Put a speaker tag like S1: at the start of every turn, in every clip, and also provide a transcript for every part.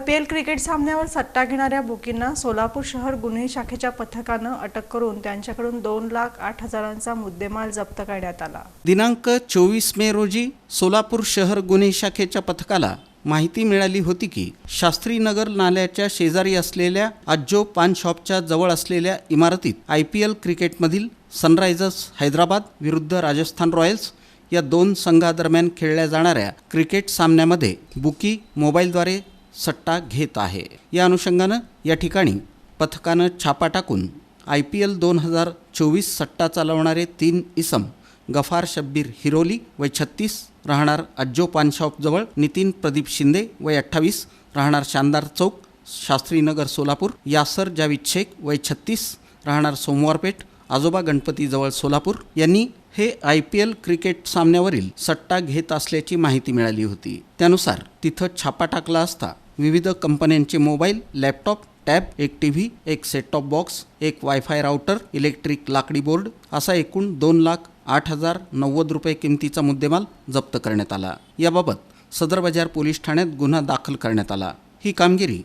S1: IPL cricket सामन्यावर सट्टा घेणाऱ्या बुकींना सोलापूर शहर गुन्हे शाखेच्या पथकानं अटक करून त्यांच्याकडून दोन लाख आठ हजारांचा मुद्देमाल जप्त करण्यात आला.
S2: दिनांक चोवीस मे रोजी सोलापूर शहर गुन्हे शाखेच्या पथकाला माहिती मिळाली होती की शास्त्रीनगर नाल्याच्या शेजारी असलेल्या आजो पान शॉपच्या जवळ असलेल्या इमारतीत आय पी एल क्रिकेटमधील सनरायझर्स हैदराबाद विरुद्ध राजस्थान रॉयल्स या दोन संघादरम्यान खेळल्या जाणाऱ्या क्रिकेट सामन्यामध्ये बुकी मोबाईलद्वारे सट्टा घेत आहे. या अनुषंगानं या ठिकाणी पथकानं छापा टाकून आय पी एल दोन हजार चोवीस सट्टा चालवणारे तीन इसम गफार शब्बीर हिरोली वय छत्तीस राहणार अज्जो पानशॉपजवळ नितीन प्रदीप शिंदे वय अठ्ठावीस राहणार शानदार चौक शास्त्रीनगर सोलापूर यासर जावीद शेख वय छत्तीस राहणार सोमवारपेठ आजोबा गणपतीजवळ सोलापूर. यांनी हे आय पी एल क्रिकेट सामन्यावरील सट्टा घेत असल्याची माहिती मिळाली होती. त्यानुसार तिथं छापा टाकला असता विविध कंपन्यांचे मोबाईल लॅपटॉप टॅब एक टी व्ही एक सेटटॉप बॉक्स एक वायफाय राउटर इलेक्ट्रिक लाकडी बोर्ड असा एकूण दोन लाख आठ हजार नव्वद रुपये किमतीचा मुद्देमाल जप्त करण्यात आला. याबाबत सदर बाजार पोलीस ठाण्यात गुन्हा दाखल करण्यात आला. ही कामगिरी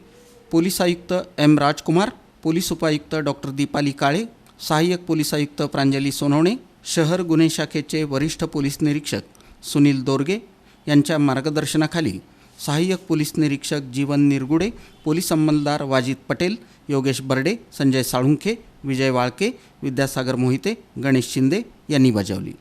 S2: पोलीस आयुक्त एम राजकुमार पोलीस उपायुक्त डॉक्टर दीपाली काळे सहाय्यक पोलीस आयुक्त प्रांजली सोनवणे शहर गुन्हे शाखेचे वरिष्ठ पोलीस निरीक्षक सुनील दोरगे यांच्या मार्गदर्शनाखाली सहाय्यक पोलीस निरीक्षक जीवन निरगुडे पोलीस अंमलदार वाजिद पटेल योगेश बर्डे संजय साळुंखे विजय वाळके विद्यासागर मोहिते गणेश शिंदे यांनी बजावली.